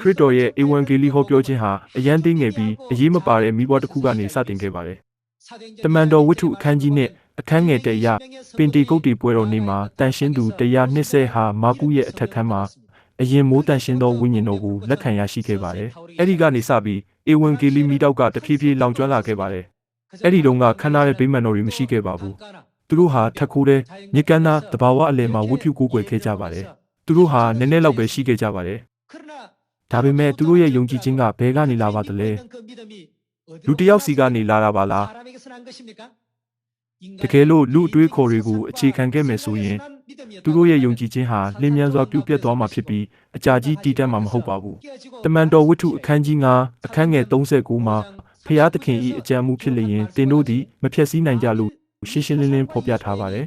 ခရစ်တော်ရဲ့ဧဝံဂေလိဟောပြောခြင်းဟာအယံသေးငယ်ပြီးအရေးမပါတဲ့မိဘတစ်ခုကနေစတင်ခဲ့ပါတယ်။တမန်တော်ဝတ္ထုအခန်းကြီးနဲ့အခန်းငယ်တရပင်တီကုတ်တီပွဲတော်နေ့မှာတန်ရှင်းသူ120ဟာမာကုရဲ့အထက်ခန်းမှာအရင်မိုးတန်ရှင်းသောဝိညာဉ်တော်ကိုလက်ခံရရှိခဲ့ပါတယ်။အဲ့ဒီကနေစပြီးဧဝံဂေလိမိတောက်ကတဖြည်းဖြည်းလောင်ကျွမ်းလာခဲ့ပါတယ်။အဲ့ဒီတုန်းကခန္ဓာရဲ့ဗိမာန်တော်တွေမရှိခဲ့ပါဘူး။သူတို့ဟာထက်ခိုးတဲ့မြေကမ်းသားတဘာဝအလယ်မှာဝတ်ပြုကိုးကွယ်ခဲ့ကြပါတယ်။သူတို့ဟာနည်းနည်းလောက်ပဲရှိခဲ့ကြပါတယ်။ ဒါပေမဲ့သူတို့ရဲ့ယုံကြည်ခြင်းကဘယ်ကနေလာပါသလဲလူတစ်ယောက်စီကနေလာတာပါလားတကယ်လို့လူအတွေးခေါ်တွေကိုအခြေခံခဲ့မယ်ဆိုရင်သူတို့ရဲ့ယုံကြည်ခြင်းဟာလင်းမြန်စွာပြုတ်ပြတ်သွားမှာဖြစ်ပြီးအကြာကြီးတည်တတ်မှာမဟုတ်ပါဘူးတမန်တော်ဝတ္ထုအခန်းကြီး9အခန်းငယ်39မှာဖျားသခင်ဤအကြံမှုဖြစ်လျင်တင်တို့သည်မဖြည့်ဆည်းနိုင်ကြလို့ရှင်းရှင်းလင်းလင်းဖော်ပြထားပါတယ်